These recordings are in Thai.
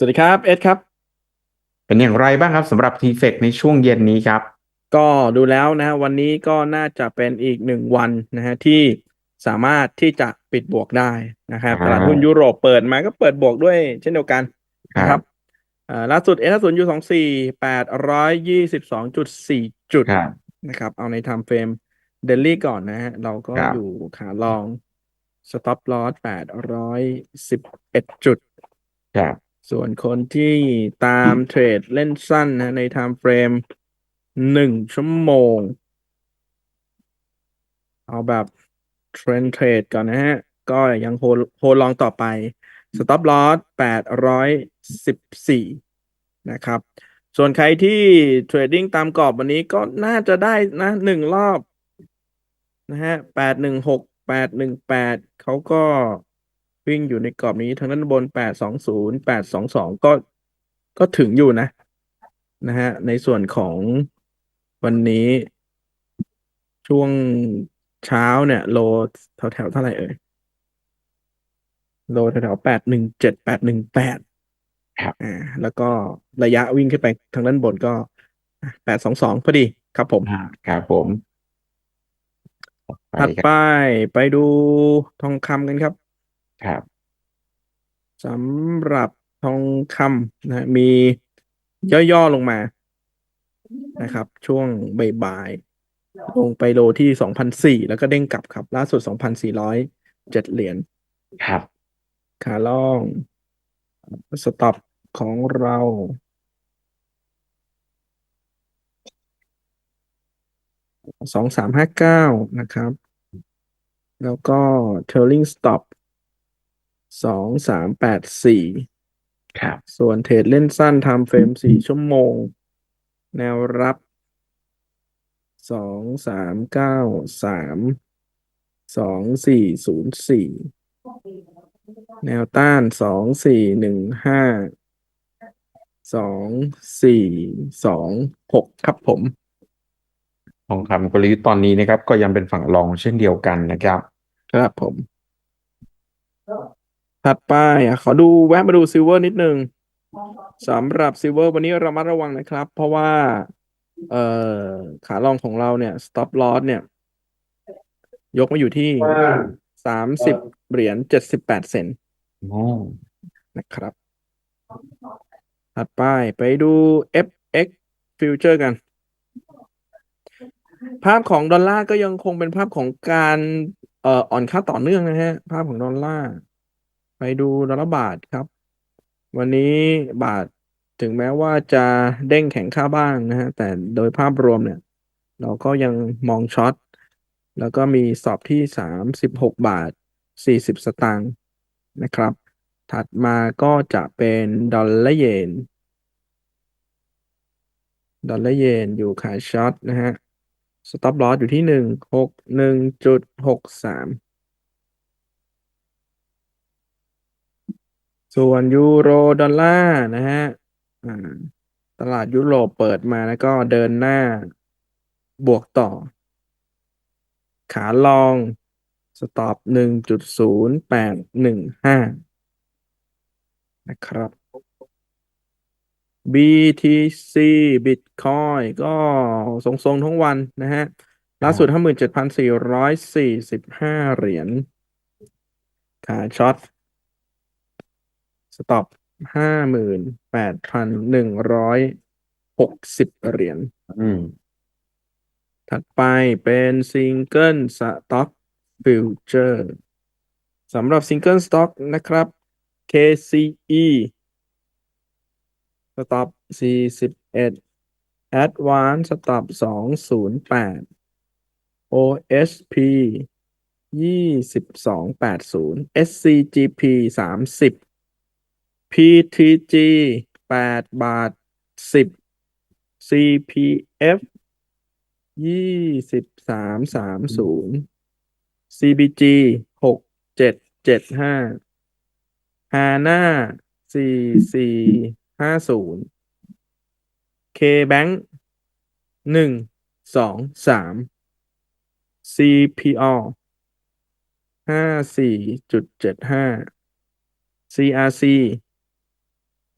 สวัสดีครับ เอ็ดครับ เป็นอย่างไรบ้างครับสำหรับทีเฟกในช่วงเย็นนี้ครับ ก็ดูแล้วนะฮะวันนี้ก็น่าจะเป็นอีกหนึ่งวันนะฮะที่สามารถที่จะปิดบวกได้นะครับอ่าตลาดหุ้นยุโรปเปิดมาก็เปิดบวกด้วยเช่นเดียวกันนะคครัรับบอ่าล่าสุดเอสศูนย์ยูสองสี่แปดร้อยยี่สิบสองจุดสี่จุดครับนะครับ เอาในไทม์เฟรมเดลี่ก่อนนะฮะเราก็ครับอยู่ขาลองสต็อปลอสแปดร้อยสิบเอ็ดจุดครับ ส่วนคนที่ตามเทรดเล่นสั้นนะในไทม์เฟรมหนึ่งชั่วโมง เอาแบบเทรนเทรดก่อนนะฮะ ก็ยังโฮโฮลองต่อไป Stop Loss แปดร้อยสิบสี่นะครับ ส่วนใครที่เทรดดิ้งตามกรอบวันนี้ก็น่าจะได้นะหนึ่งรอบนะฮะแปดหนึ่งหกแปดหนึ่งแปดเขาก็ วิ่งอยู่ในกรอบนี้ทางด้านบนแปดสองศูนย์แปดสองสองก็ก็ถึงอยู่นะ นะฮะ ในส่วนของวันนี้ ช่วงเช้าเนี่ย โลแถวแถวๆเท่าไหร่เอ่ยโลแถวแถวแปดหนึ่งเจ็ดแปดหนึ่งแปดครับอ่าแล้วก็ระยะวิ่งขึ้นไปทางด้านบนก็แปดสองสองพอดีครับผมอ่าครับผมไปถัดครับไปไปดูทองคำกันครับ ครับสำหรับทองคำนะมีย่อๆลงมานะครับ ช่วงบ่ายๆลงไปโลที่สองพันสี่แล้วก็เด้งกลับครับ ล่าสุดสองพันสี่ร้อยเจ็ดเหรียญครับขาล่องสต็อปของเราสองสามห้าเก้านะครับ แล้วก็ trailing stop สองสามแปดสี่ครับ ส่วนเทรดเล่นสั้นทำเฟรมสี่ชั่วโมง แนวรับสองสามเก้าสามสองสี่ศูนย์สี่แนวต้านสองสี่หนึ่งห้าสองสี่สองหกครับผมทองคำกลยุทธ์ตอนนี้นะครับ ก็ยังเป็นฝั่งรองเช่นเดียวกันนะครับ ครับผม ถัดไปอะขอดูแวะมาดูซิลเวอร์นิดนึงสำหรับซิลเวอร์วันนี้ระมัดระวังนะครับ เพราะว่า เอ่อขาลองของเราเนี่ย stop loss เนี่ย ยกมาอยู่ที่สามสิบเหรียญเจ็ดสิบแปดเซนต์นะครับ ถัดไปไปดู FX Future กัน ภาพของดอลลาร์ก็ยังคงเป็นภาพของการเอ่ออ่อนค่าต่อเนื่องนะฮะ ภาพของดอลลาร์ ไปดูดอลลาร์บาทครับ วันนี้บาทถึงแม้ว่าจะเด้งแข็งค่าบ้างนะฮะ แต่โดยภาพรวมเนี่ย เราก็ยังมองช็อต แล้วก็มีสอบที่ 36 บาท 40 สตางค์นะครับ ถัดมาก็จะเป็นดอลลาร์เยน ดอลลาร์เยนอยู่ขายช็อตนะฮะ สต็อปลอสอยู่ที่ 1 6 1.63 ส่วนยูโรดอลลาร์นะฮะอ่าตลาดยุโรปเปิดมาแล้วก็เดินหน้าบวกต่อ ขาลองสต็อปหนึ่งจุดศูนย์แปดหนึ่งห้านะครับ BTC Bitcoin ก็ทรงๆทั้งวันนะฮะ ล่าสุดห้าหมื่นเจ็ดพันสี่ร้อยสี่สิบห้าเหรียญ ขาช็อต สต็อปห้าหมื่นแปดพันหนึ่งร้อยหกสิบเหรียญอืมถัดไปเป็นซิงเกิลสต็อกฟิวเจอร์สำหรับซิงเกิลสต็อกนะครับ KCE สต็อป41 Advance สต็อป208 OSP 2280 SCGP 30 PTG 8บาท10 CPF ยี่สิบสามสามศูนย์ CBG หกเจ็ดเจ็ดห้าฮาน่าสี่สี่ห้าศูนย์ KBank หนึ่งสองสาม CPO ห้าสี่จุดเจ็ดห้า CRC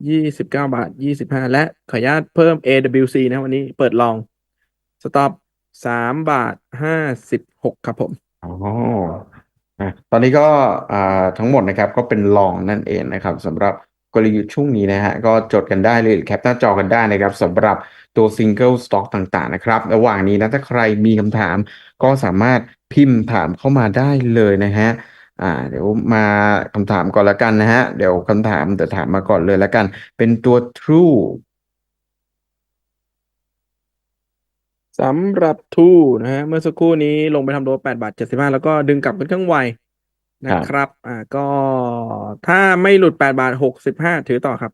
ยี่สิบเก้าบาทยี่สิบห้าและขออนุญาตเพิ่ม AWC นะวันนี้เปิดลองสต็อปสามบาทห้าสิบหกครับผมอ๋อตอนนี้ก็ทั้งหมดนะครับก็เป็นลองนั่นเองนะครับสำหรับกลยุทธ์ช่วงนี้นะฮะก็จดกันได้เลยแคปหน้าจอกันได้นะครับสำหรับตัว Single Stock ต่างๆนะครับ ระหว่างนี้นะถ้าใครมีคำถามก็สามารถพิมพ์ถามเข้ามาได้เลยนะฮะ อ่า เดี๋ยวมาคำถามก่อนละกันนะฮะ เดี๋ยวคำถามเดี๋ยวถามมาก่อนเลยละกัน เป็นตัว True สำหรับทูนะฮะเมื่อสักครู่นี้ลงไปทำโดแปดบาทเจ็ดสิบห้าแล้วก็ดึงกลับค่อนข้างไวนะครับ อ่าก็ถ้าไม่หลุดแปดบาทหกสิบห้าถือต่อครับ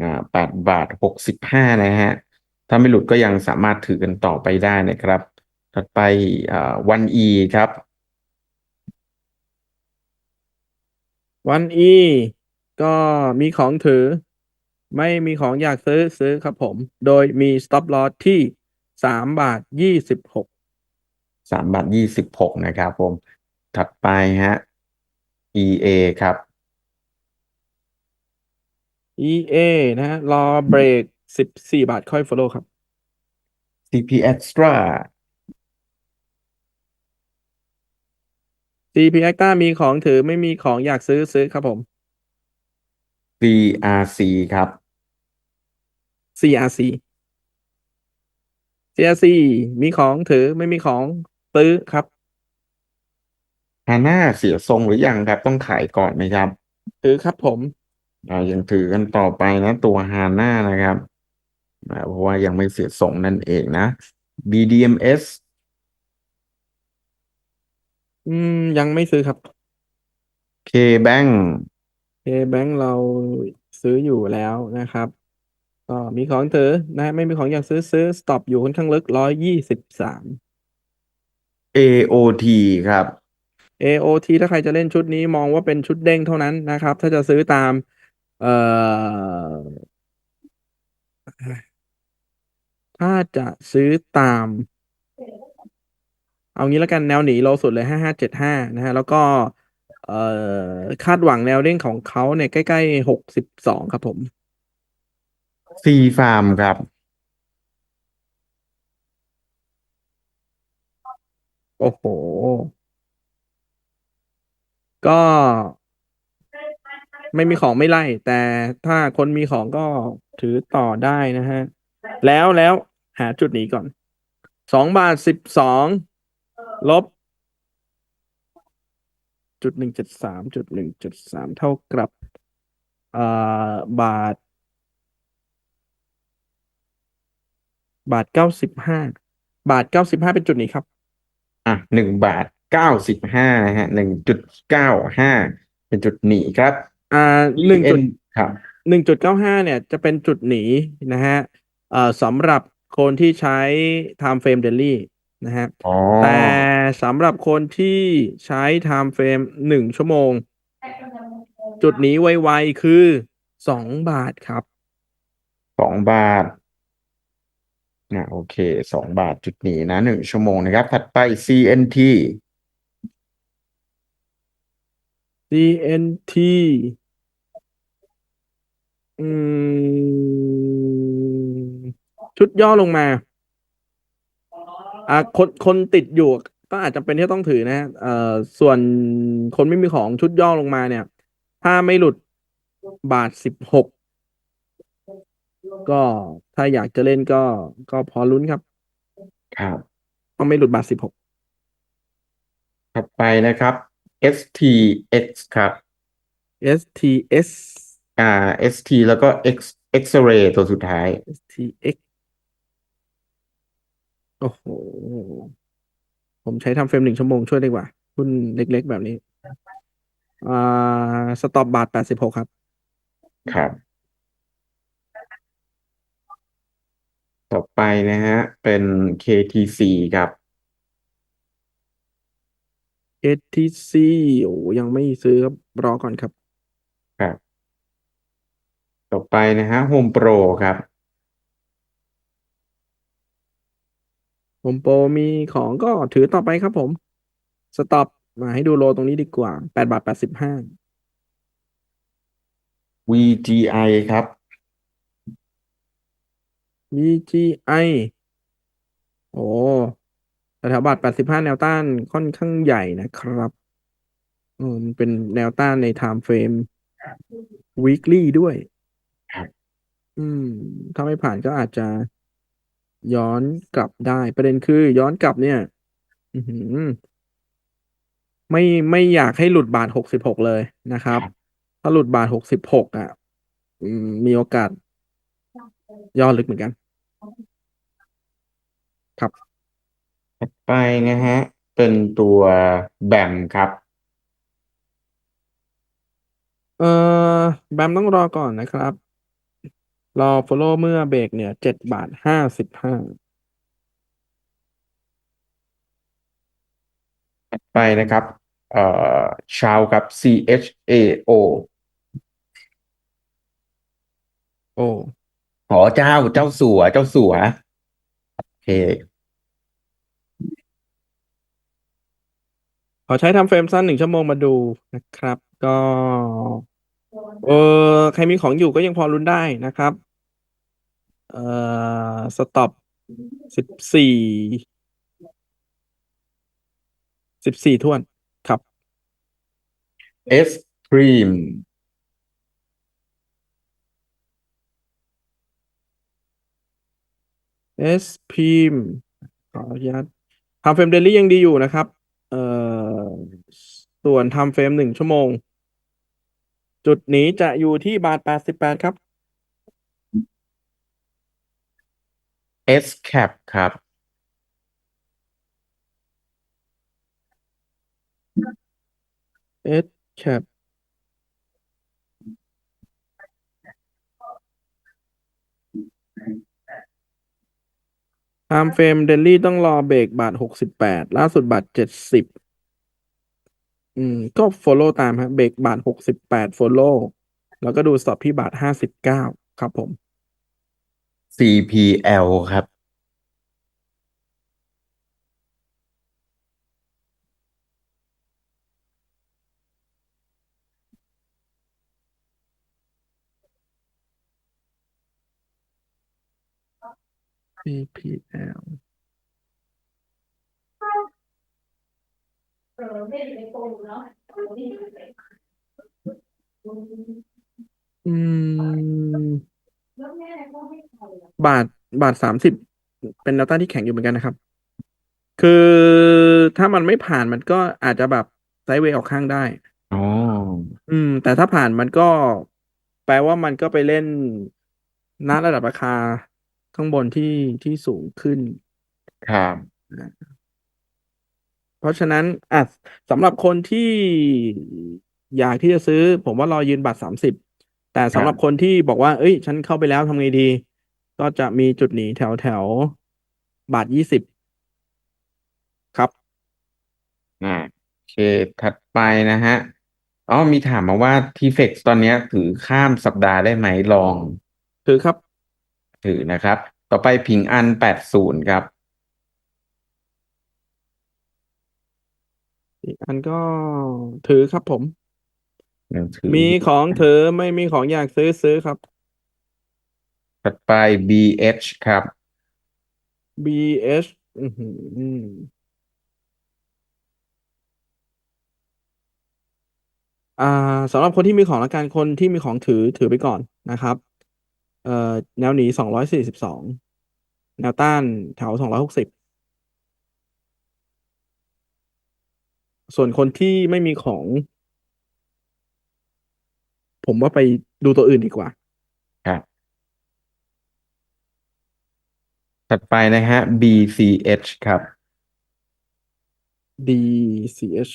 อ่าแปดบาทหกสิบห้านะฮะ ถ้าไม่หลุดก็ยังสามารถถือกันต่อไปได้นะครับ ถัดไปอ่าวันอีครับ วันอีก็มีของถือ ไม่มีของอยากซื้อซื้อครับผม โดยมี stop loss ที่สามบาทยี่สิบหกสามบาทยี่สิบหกนะครับผม ถัดไปฮะ EA ครับ EA นะฮะรอเบรกสิบสี่บาทค่อย follow ครับ CP Extra CP Acta มีของถือไม่มีของอยากซื้อซื้อครับผม CRC ครับ CRC CRC มีของถือไม่มีของซื้อครับฮาน่าเสียทรงหรือยังครับ ต้องขายก่อนไหมครับ ถือครับผมอ่ายังถือกันต่อไปนะ ตัวฮาน่านะครับอ่าเพราะว่ายังไม่เสียทรงนั่นเองนะ BDMs อืม ยังไม่ซื้อครับ KBank เคแบงเราซื้ออยู่แล้วนะครับ ก็มีของถือนะฮะไม่มีของอยากซื้อซื้อ stop อยู่ค่อนข้างลึกร้อยยี่สิบสาม AOT ครับ AOT ถ้าใครจะเล่นชุดนี้มองว่าเป็นชุดเด้งเท่านั้นนะครับ ถ้าจะซื้อตาม เอ่อ ถ้าจะซื้อตาม เอางี้แล้วกันแนวหนีโลสุดเลยห้าห้าเจ็ดห้านะฮะ แล้วก็เอ่อคาดหวังแนวเด้งของเขาเนี่ยใกล้ๆหกสิบสองครับผม C Farm ครับ โอ้โห ก็ไม่มีของไม่ไล่ แต่ถ้าคนมีของก็ถือต่อได้นะฮะ แล้วแล้วหาจุดหนีก่อนสองบาทสิบสอง ลบจุดหนึ่งเจ็ดสามจุดหนึ่งเจ็ดสามเท่ากับอ่าบาท บาทเก้าสิบห้าบาทเก้าสิบห้าเป็นจุดหนี้ครับ อะหนึ่งบาทเก้าสิบห้านะฮะหนึ่งจุดเก้าห้าเป็นจุดหนีครับ อ่าหนึ่งจุด EN ครับหนึ่งจุดเก้าห้าเนี่ยจะเป็นจุดหนีนะฮะเอ่อสำหรับคนที่ใช้ time frame daily นะฮะอ๋อแต่สำหรับคนที่ใช้ time frame หนึ่งชั่วโมง จุดหนีไวๆคือสองบาทครับสองบาทนะโอเคสองบาทจุดหนีนะหนึ่งชั่วโมงนะครับ ถัดไป CNT CNT อืม ชุดย่อลงมา อ่าคนคนติดอยู่ ก็อาจจะเป็นที่ต้องถือนะเอ่อส่วนคนไม่มีของชุดย่อลงมาเนี่ย ถ้าไม่หลุดบาทสิบหกก็ถ้าอยากจะเล่นก็ก็พอลุ้นครับครับ ต้องไม่หลุดบาทสิบหกถัดไปนะครับ STX ครับ STS อ่า ST แล้วก็ X X-ray ตัวสุดท้าย STX โอ้โห ผมใช้ทำเฟรมหนึ่งชั่วโมงช่วยดีกว่าหุ้นเล็กๆแบบนี้ อ่า สต็อปบาทแปดสิบหกครับ ครับ ต่อไปนะฮะ เป็น KTC ครับ ATC โอ้ยังไม่ซื้อครับ รอก่อนครับ ครับ ต่อไปนะฮะ Home Pro ครับ ผมโปรมีของก็ถือต่อไปครับผม สต็อปมาให้ดูโลตรงนี้ดีกว่าแปดบาทแปดสิบห้า VGI ครับ VGI โอ้แถวๆบัตร85แนวต้านค่อนข้างใหญ่นะครับเออมันเป็นแนวต้านใน time frame weekly ด้วยครับอืม ถ้าไม่ผ่านก็อาจจะ ย้อนกลับได้ ประเด็นคือย้อนกลับเนี่ย อือหือไม่ไม่อยากให้หลุดบาทหกสิบหกเลยนะครับ ถ้าหลุดบาทหกสิบหกอะอืมมีโอกาสย่อลึกเหมือนกัน ครับถัดไปนะฮะ เป็นตัวแบมครับ เออแบมต้องรอก่อนนะครับ รอ follow เมื่อเบรกเนี่ยเจ็ดบาทห้าสิบห้าถัดไปนะครับ เอ่อชาวครับ CHAO โอ้อ๋อเจ้าเจ้าสัวเจ้าสัวโอเค ขอใช้ทำเฟรมสั้นหนึ่งชั่วโมงมาดูนะครับ ก็ เออใครมีของอยู่ก็ยังพอลุ้นได้นะครับ เอ่อสต็อปสิบสี่สิบสี่ถ้วนครับ Extreme เอสพีมขออนุญาตทำเฟรมเดลี่ยังดีอยู่นะครับ เอ่อส่วนทำเฟรมหนึ่งชั่วโมง จุดนี้จะอยู่ที่บาทแปดสิบแปดครับ SCAP ครับเอสแคปไทม์เฟรมเดลี่ต้องรอเบรกบาทหกสิบแปดล่าสุดบาทเจ็ดสิบ อืม ก็ follow ตามฮะ เบรกบาทหกสิบแปด follow แล้วก็ดูสต็อปที่บาทห้าสิบเก้าครับผม CPL ครับ PPL อะบาทบาทสามสิบเป็นแนวต้านที่แข็งอยู่เหมือนกันนะครับ คือถ้ามันไม่ผ่านมันก็อาจจะแบบไซด์เวย์ออกข้างได้ อ๋อ อืม แต่ถ้าผ่านมันก็แปลว่ามันก็ไปเล่นณระดับราคาข้างบนที่ที่สูงขึ้น ครับ เพราะฉะนั้นอะสำหรับคนที่อยากที่จะซื้อ ผมว่ารอยืนบัตรสามสิบแต่สำหรับคนที่บอกว่า เอ้ย ฉันเข้าไปแล้วทำไงดี ก็จะมีจุดหนีแถวแถวบาทยี่สิบครับอ่าโอเคถัดไปนะฮะอ๋อมีถามมาว่า T-Fex ตอนเนี้ยถือข้ามสัปดาห์ได้ไหมลองคือครับ ถือนะครับ ต่อไปผิงอันแปดศูนย์ครับ อีกอันก็ถือครับผมยังถือมีของถือไม่มีของอยากซื้อซื้อครับ ถัดไป BH ครับ BH อือหืออ่าสำหรับคนที่มีของละกันคนที่มีของถือถือไปก่อนนะครับ เอ่อแนวหนีสองร้อยสี่สิบสองแนวต้านแถวสองร้อยหกสิบ ส่วนคนที่ไม่มีของ ผมว่าไปดูตัวอื่นดีกว่า ครับ ถัดไปนะฮะ BCH ครับ DCH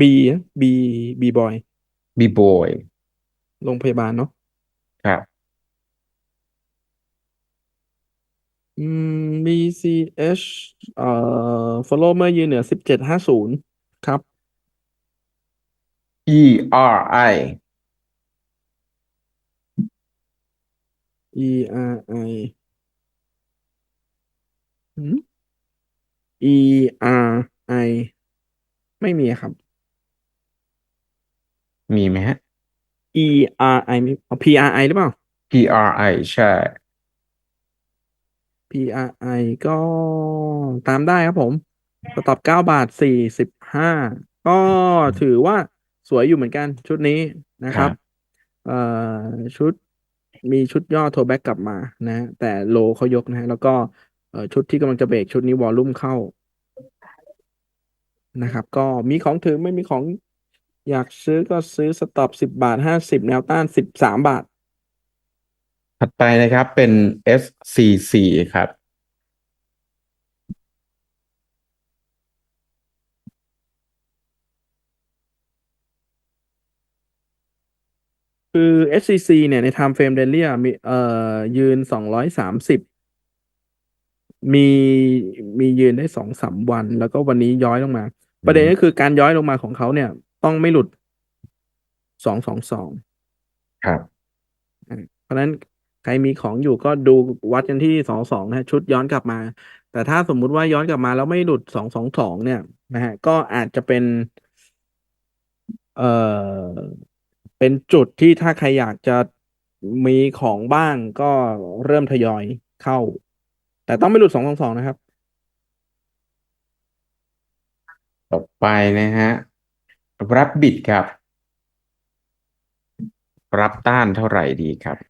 B นะ B B boy B-Boy โรงพยาบาลเนาะ ครับ อืม BCH เอ่อ follow เมื่อยืนเหนือสิบเจ็ดห้าศูนย์ครับ ERI ERI หืม ERI ไม่มีครับ มีไหมฮะ E R I ไม่เอา P R I หรือเปล่า PRI ใช่ P R I ก็ตามได้ครับผมสต็อปเก้าบาทสี่สิบห้าก็ถือว่าสวยอยู่เหมือนกันชุดนี้นะครับ เอ่อชุดมีชุดย่อโทแบ็กกลับมานะ แต่โลเขายกนะฮะ แล้วก็เอ่อชุดที่กำลังจะเบรกชุดนี้วอลลุ่มเข้านะครับ ก็มีของถือไม่มีของอยากซื้อก็ซื้อสต็อปสิบบาทห้าสิบแนวต้านสิบสามบาท ถัดไปนะครับเป็น SCC ครับ คือ SCC เนี่ยใน time frame daily อะมีเอ่อยืนสองร้อยสามสิบมีมียืนได้สองสามวัน แล้วก็วันนี้ย้อยลงมา ประเด็นก็คือการย้อยลงมาของเขาเนี่ย ต้องไม่หลุดสองสองสองครับ เพราะฉะนั้น ใครมีของอยู่ก็ดูวัดกันที่สองสองนะฮะชุดย้อนกลับมา แต่ถ้าสมมุติว่าย้อนกลับมาแล้วไม่หลุดสองสองสองเนี่ยนะฮะก็อาจจะเป็น เอ่อเป็นจุดที่ถ้าใครอยากจะมีของบ้างก็เริ่มทยอยเข้า แต่ต้องไม่หลุดสองสองสองนะครับ ต่อไปนะฮะรับบิดครับ รับต้านเท่าไหร่ดีครับ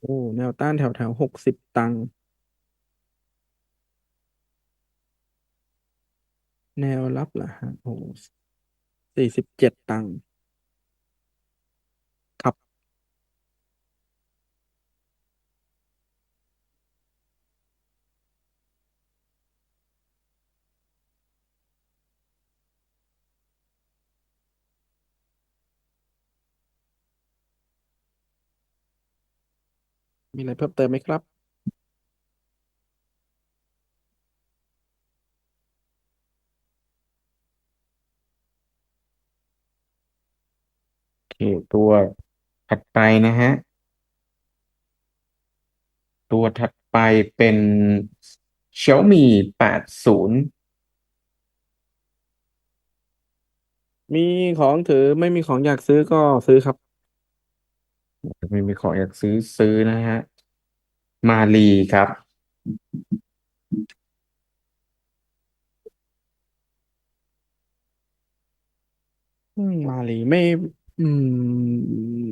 โอ้ แนวต้านแถวแถวหกสิบตังค์ แนวรับล่ะฮะโอ้สี่สิบเจ็ดตังค์ มีอะไรเพิ่มเติมไหมครับ โอเค ตัวถัดไปนะฮะ ตัวถัดไปเป็น Xiaomi 80มีของถือไม่มีของอยากซื้อก็ซื้อครับ ไม่มีของอยากซื้อซื้อนะฮะ มาลีครับอืมมาลีไม่ อืม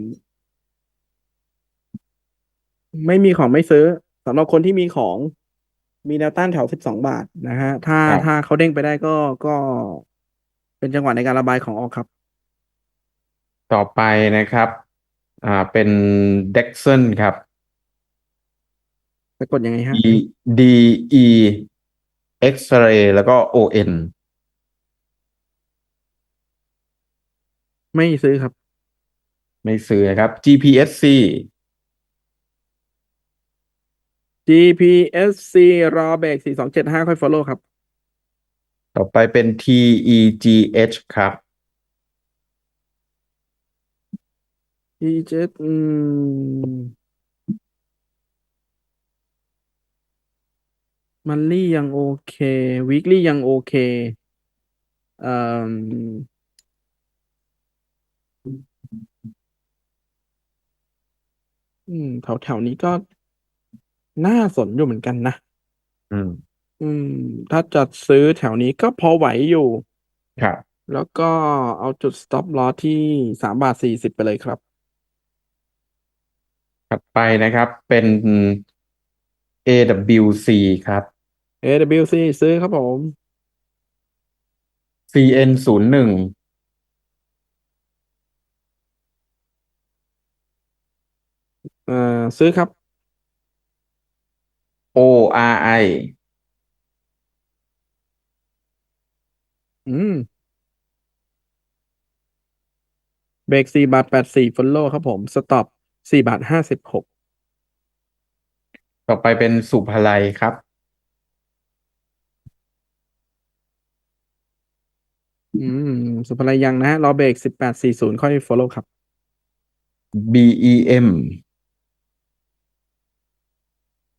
ไม่มีของไม่ซื้อสำหรับคนที่มีของ มีแนวต้านแถวสิบสองบาทนะฮะ ถ้าครับ ถ้าเขาเด้งไปได้ก็ก็เป็นจังหวะในการระบายของออกครับ ต่อไปนะครับ อ่าเป็น Dexon ครับ สะกดยังไงฮะ D D E X-ray แล้วก็ O N ไม่ซื้อครับ ไม่ซื้อนะครับ GPSC GPSC รอเบรกสี่สองเจ็ดห้าค่อย follow ครับ ต่อไปเป็น TEGH ครับ TJ อืม มันลี่ยังโอเค weekly ยังโอเคเอ่ออืมแถวแถวนี้ก็น่าสนอยู่เหมือนกันนะ อืม อืม ถ้าจะซื้อแถวนี้ก็พอไหวอยู่ ครับ แล้วก็เอาจุด stop loss ที่สามบาทสี่สิบไปเลยครับ ถัดไปนะครับเป็น AWC ครับ AWC ซื้อครับผม CN ศูนย์หนึ่ง เอ่อ ซื้อครับ ORI อืม เบรกสี่บาทแปดสี่ follow ครับผม stop สี่บาทห้าสิบหกต่อไปเป็นสุภาลัยครับ อืม สุภาลัยยังนะฮะรอเบรกสิบแปดสี่ศูนย์ค่อย follow ครับ BEM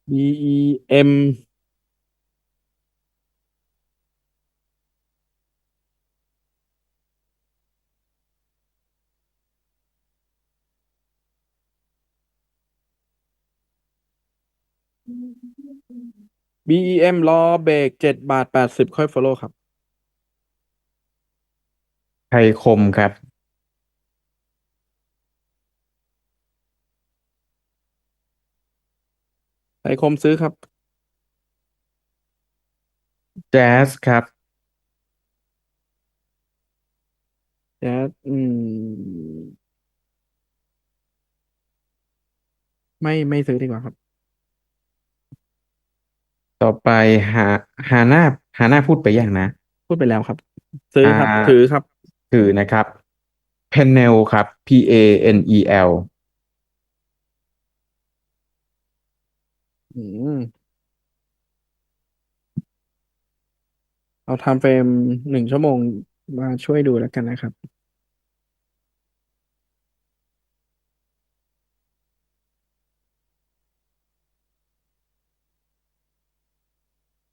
BEM บีเอ็มรอเบรกเจ็ดบาทแปดสิบค่อย follow ครับ ไทยคมครับ ไทยคมซื้อครับ แจ๊สครับ แจ๊สอืม ไม่ไม่ซื้อดีกว่าครับ ต่อไปหาฮาน่าฮาน่าพูดไปยังนะ พูดไปแล้วครับ ซื้อครับ อ่า ถือครับคือนะครับเพนเนลครับ P A N E L อืมเอาไทม์เฟรมหนึ่งชั่วโมงมาช่วยดูแล้วกันนะครับ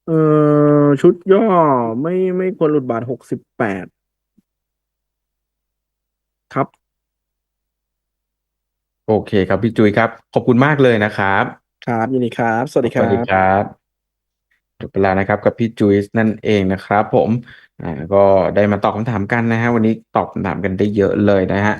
เออ ชุดย่อไม่ไม่ควรหลุดบาทหกสิบแปดครับ โอเคครับพี่จุ้ยครับ ขอบคุณมากเลยนะครับ ครับยินดีครับ สวัสดีคสวัสดีรับครับจบไปแล้วนะครับกับพี่จุ้ยนั่นเองนะครับ ผมอ่าก็ได้มาตอบคำถามกันนะฮะวันนี้ตอบคำถามกันได้เยอะเลยนะฮะ